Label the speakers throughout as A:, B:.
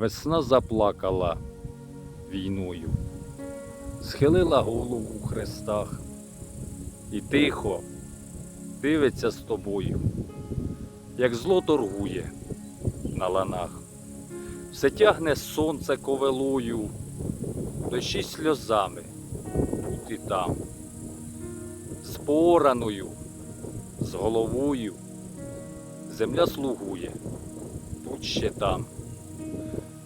A: Весна заплакала війною, схилила голову у хрестах і тихо дивиться з тобою, як зло торгує на ланах. Все тягне сонце ковелою, дощі сльозами тут і там, з пораною, з головою, земля слугує, тут ще там.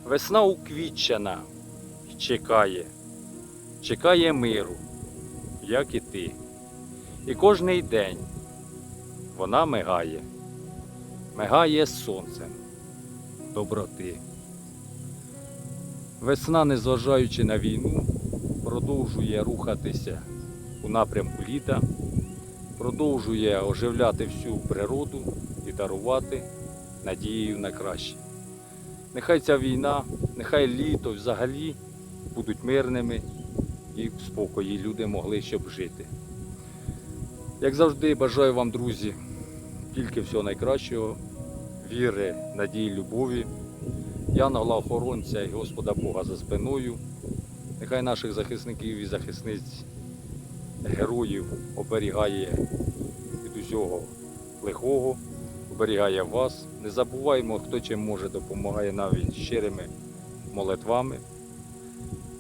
A: Весна уквітчена чекає, чекає миру, як і ти. І кожний день вона мигає, мигає сонцем доброти. Весна, незважаючи на війну, продовжує рухатися у напрямку літа, продовжує оживляти всю природу і дарувати надією на краще. Нехай ця війна, нехай літо взагалі будуть мирними і в спокої люди могли щоб жити. Як завжди, бажаю вам, друзі, тільки всього найкращого, віри, надії, любові, янгола охоронця і Господа Бога за спиною. Нехай наших захисників і захисниць, героїв оберігає від усього лихого, оберігає вас. Не забуваймо, хто чим може допомагає навіть щирими молитвами.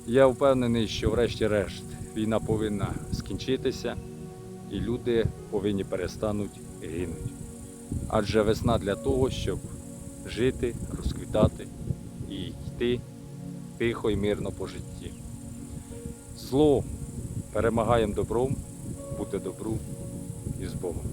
A: Я впевнений, що врешті-решт війна повинна скінчитися і люди повинні перестануть гинути. Адже весна для того, щоб жити, розквітати і йти тихо і мирно по житті. Зло перемагаємо добром, бути добру і з Богом.